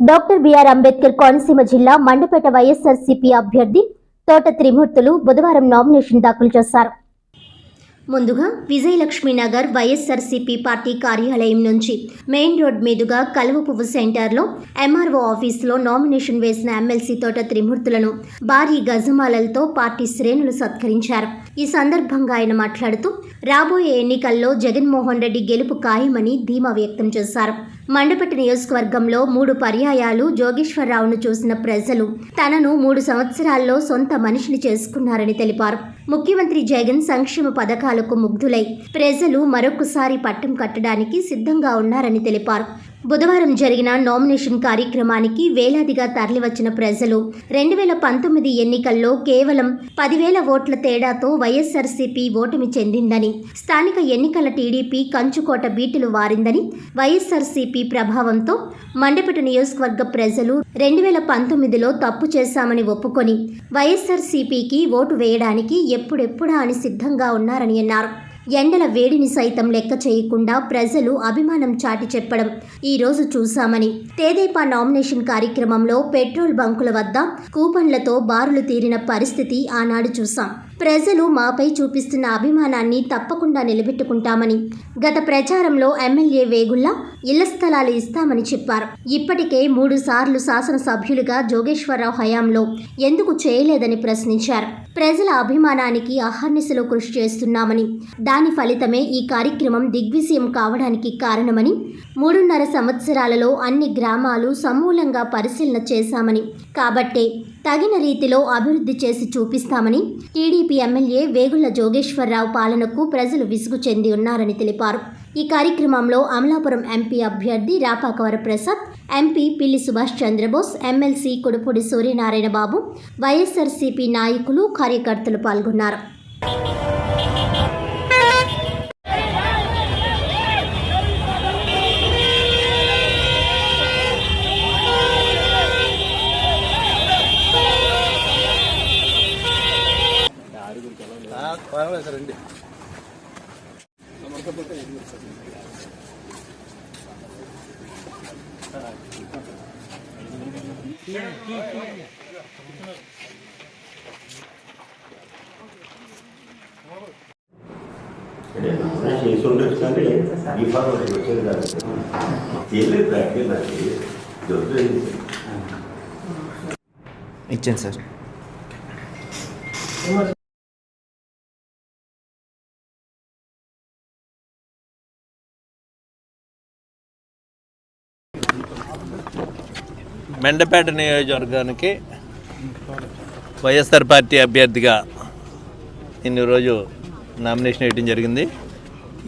Doctor BR Ambedkar Konaseema జిల్లా మండపేట వైఎస్ఆర్సీపీ అభ్యర్థి తోట త్రిమూర్తులు బుధవారం నామినేషన్ దాఖలు చేశారు. ముందుగా విజయలక్ష్మీనగర్ వైఎస్ఆర్సీపీ పార్టీ కార్యాలయం నుంచి మెయిన్ రోడ్ మీదుగా కలువ పువ్వు సెంటర్లో ఎంఆర్ఓ ఆఫీసులో నామినేషన్ వేసిన ఎమ్మెల్సీ తోట త్రిమూర్తులను భారీ గజమాలలతో పార్టీ శ్రేణులు సత్కరించారు. ఈ సందర్భంగా ఆయన మాట్లాడుతూ రాబోయే ఎన్నికల్లో జగన్మోహన్ రెడ్డి గెలుపు ఖాయమని ధీమా వ్యక్తం చేశారు. మండపేట నియోజకవర్గంలో మూడు పర్యాయాలు జోగేశ్వరరావును చూసిన ప్రజలు తనను మూడు సంవత్సరాల్లో సొంత మనిషిని చేసుకున్నారని తెలిపారు. ముఖ్యమంత్రి జగన్ సంక్షేమ పథకాలకు ముగ్ధులై ప్రజలు మరొకసారి పట్టం కట్టడానికి సిద్ధంగా ఉన్నారని తెలిపారు. బుధవారం జరిగిన నామినేషన్ కార్యక్రమానికి వేలాదిగా తరలివచ్చిన ప్రజలు రెండు వేల పంతొమ్మిది ఎన్నికల్లో కేవలం పదివేల ఓట్ల తేడాతో వైఎస్ఆర్సీపీ ఓటమి చెందిందని స్థానిక ఎన్నికల టీడీపీ కంచుకోట బీటులు వారిందని వైఎస్ఆర్సీపీ ప్రభావంతో మండపేట నియోజకవర్గ ప్రజలు రెండు వేల పంతొమ్మిదిలో తప్పు చేశామని ఒప్పుకొని వైఎస్ఆర్సీపీకి ఓటు వేయడానికి ఎప్పుడెప్పుడా అని సిద్ధంగా ఉన్నారని అన్నారు. ఎండల వేడిని సైతం లెక్క చేయకుండా ప్రజలు అభిమానం చాటి చెప్పడం ఈరోజు చూశామని. తేదేపా నామినేషన్ కార్యక్రమంలో పెట్రోల్ బంకుల వద్ద కూపన్లతో బారులు తీరిన పరిస్థితి ఆనాడు చూశాం. ప్రజలు మాపై చూపిస్తున్న అభిమానాన్ని తప్పకుండా నిలబెట్టుకుంటామని గత ప్రచారంలో ఎమ్మెల్యే వేగుల్లా ఇళ్ళ స్థలాలు ఇస్తామని చెప్పారు. ఇప్పటికే మూడు సార్లు శాసనసభ్యులుగా జోగేశ్వరరావు హయాంలో ఎందుకు చేయలేదని ప్రశ్నించారు. ప్రజల అభిమానానికి అహర్నిశలో కృషి చేస్తున్నామని దాని ఫలితమే ఈ కార్యక్రమం దిగ్విజయం కావడానికి కారణమని మూడున్నర సంవత్సరాలలో అన్ని గ్రామాలు సమూలంగా పరిశీలన చేశామని. కాబట్టే తగిన రీతిలో అభివృద్ధి చేసి చూపిస్తామని టీడీపీ ఎమ్మెల్యే వేగుళ్ళ జోగేశ్వరరావు పాలనకు ప్రజలు విసుగు చెంది ఉన్నారని తెలిపారు. ఈ కార్యక్రమంలో అమలాపురం ఎంపీ అభ్యర్థి Rapakavara Varaprasad MP Pilli Subhash Chandrabose MLC Kodupudi Suryanarayana Babu YSRCP నాయకులు కార్యకర్తలు పాల్గొన్నారు. ఉండొచ్చు కానీ ఈ ఫార్మేట్ వచ్చేది కాదు తెలియదు నాకు దొరుకుతుంది ఇచ్చాను సార్ మెండపేట నియోజకవర్గానికి వైఎస్ఆర్ పార్టీ అభ్యర్థిగా ఇన్ని రోజు నామినేషన్ వేయడం జరిగింది.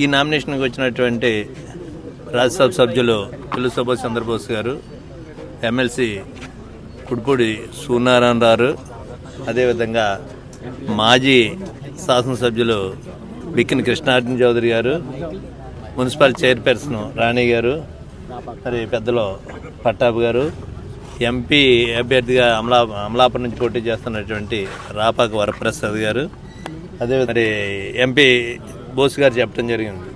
ఈ నామినేషన్కి వచ్చినటువంటి రాజ్యసభ సభ్యులు పిల్లు సుభాష్ చంద్రబోస్ గారు ఎమ్మెల్సీ కుడిపూడి సూర్యనారాయణ రారు అదేవిధంగా మాజీ శాసనసభ్యులు బిక్కిన కృష్ణార్జున చౌదరి గారు మున్సిపల్ చైర్పర్సన్ రాణి గారు మరి పెద్దలో పట్టాబు గారు ఎంపీ అభ్యర్థిగా అమలా అమలాపురం నుంచి పోటీ చేస్తున్నటువంటి రాపాక వరప్రసాద్ గారు. అదే మరి ఎంపీ బోస్ గారు చెప్పడం జరిగింది.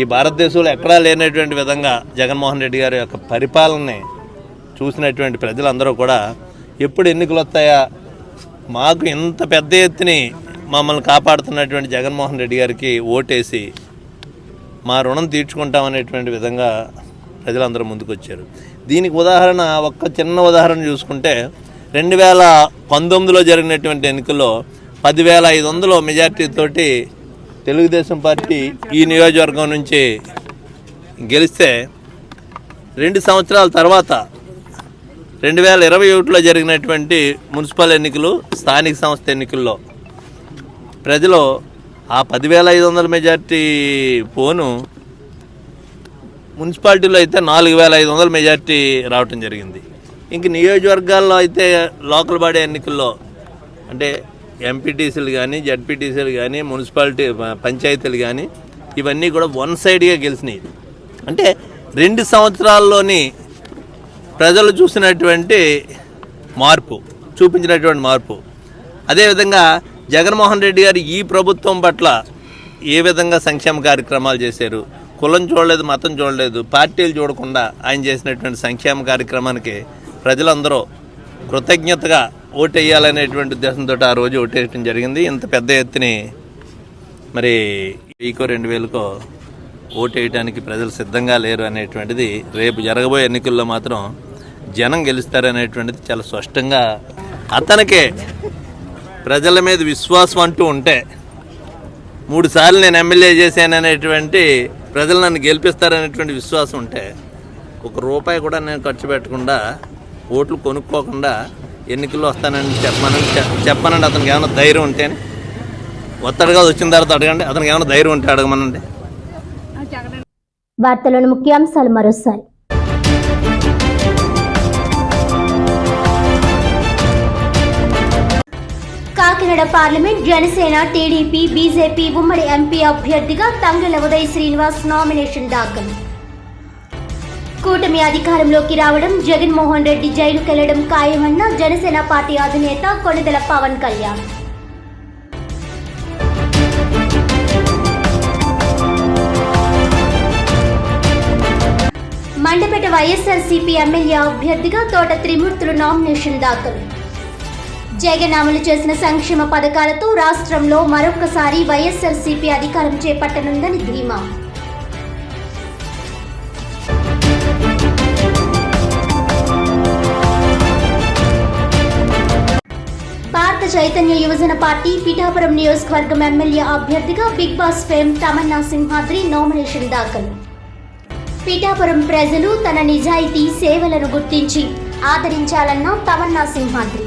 ఈ భారతదేశంలో ఎక్కడా లేనటువంటి విధంగా జగన్మోహన్ రెడ్డి గారి యొక్క పరిపాలనని చూసినటువంటి ప్రజలందరూ కూడా ఎప్పుడు ఎన్నికలు వస్తాయా? మాకు ఇంత పెద్ద ఎత్తుని మమ్మల్ని కాపాడుతున్నటువంటి జగన్మోహన్ రెడ్డి గారికి ఓటేసి మా రుణం తీర్చుకుంటామనేటువంటి విధంగా ప్రజలందరూ ముందుకు వచ్చారు దీనికి ఉదాహరణ ఒక్క చిన్న ఉదాహరణ చూసుకుంటే రెండు వేల పంతొమ్మిదిలో జరిగినటువంటి ఎన్నికల్లో పదివేల ఐదు వందల మెజార్టీతోటి తెలుగుదేశం పార్టీ ఈ నియోజకవర్గం నుంచి గెలిస్తే రెండు సంవత్సరాల తర్వాత రెండు వేల ఇరవై ఒకటిలో జరిగినటువంటి మున్సిపల్ ఎన్నికలు స్థానిక సంస్థ ఎన్నికల్లో ప్రజలు ఆ పదివేల ఐదు వందల మెజార్టీ పోను మున్సిపాలిటీలో అయితే నాలుగు వేల ఐదు వందల మెజార్టీ రావటం జరిగింది. ఇంక నియోజకవర్గాల్లో అయితే లోకల్ బాడీ ఎన్నికల్లో అంటే ఎంపీటీసీలు కానీ జడ్పీటీసీలు కానీ మున్సిపాలిటీ పంచాయతీలు కానీ ఇవన్నీ కూడా వన్ సైడ్గా గెలిచినాయి. అంటే రెండు సంవత్సరాల్లోని ప్రజలు చూసినటువంటి మార్పు చూపించినటువంటి మార్పు. అదేవిధంగా జగన్మోహన్ రెడ్డి గారు ఈ ప్రభుత్వం పట్ల ఏ విధంగా సంక్షేమ కార్యక్రమాలు చేశారు కులం చూడలేదు మతం చూడలేదు పార్టీలు చూడకుండా ఆయన చేసినటువంటి సంక్షేమ కార్యక్రమానికి ప్రజలందరూ కృతజ్ఞతగా ఓటేయాలనేటువంటి ఉద్దేశంతో ఆ రోజు ఓటేయటం జరిగింది. ఇంత పెద్ద ఎత్తుని మరి వెయ్యికో రెండు వేలకో ఓటు ప్రజలు సిద్ధంగా లేరు అనేటువంటిది రేపు జరగబోయే ఎన్నికల్లో మాత్రం జనం గెలుస్తారనేటువంటిది చాలా స్పష్టంగా అతనికే ప్రజల మీద విశ్వాసం అంటూ ఉంటే మూడుసార్లు నేను ఎమ్మెల్యే చేశాననేటువంటి ప్రజలు నన్ను గెలిపిస్తారనేటువంటి విశ్వాసం ఉంటే ఒక రూపాయి కూడా నేను ఖర్చు పెట్టకుండా ఓట్లు కొనుక్కోకుండా ఎన్నికల్లో వస్తానని చెప్పమని చెప్పనండి అతనికి ఏమైనా ధైర్యం ఉంటేనే. ఒత్తడిగా వచ్చిన తర్వాత అడగండి. అతనికి ఏమైనా ధైర్యం ఉంటే అడగమనండి. వార్తలోని ముఖ్యాంశాలు మరోసారి. Kakinada parliament Janasena TDP BJP ఉమ్మడి ఎంపీ అభ్యర్థిగా తంగెల ఉదయ్ శ్రీనివాస్ నామినేషన్ దాఖలు. కూటమి అధికారంలోకి రావడం జగన్మోహన్ రెడ్డి జైలుకెళ్ళడం ఖాయమన్న జనసేన పార్టీ అధినేత కొణిదెల పవన్ కళ్యాణ్. మండపేట వైఎస్ఆర్సీపీ ఎమ్మెల్యే అభ్యర్థిగా తోట త్రిమూర్తులు నామినేషన్ దాఖలు. జగన్ అమలు చేసిన సంక్షేమ పథకాలతో రాష్ట్రంలో మరొకసారి వైఎస్ఆర్సీపీ అధికారం చేపట్టనుందని ధీమా. భారత చైతన్య యువజన పార్టీ పిఠాపురం నియోజకవర్గం ఎమ్మెల్యే అభ్యర్థిగా Big Boss fame Tamanna Simhadri nomination దాఖలు. పిఠాపురం ప్రజలు తన నిజాయితీ సేవలను గుర్తించి ఆదరించాలన్న తమన్నా సింహాద్రి.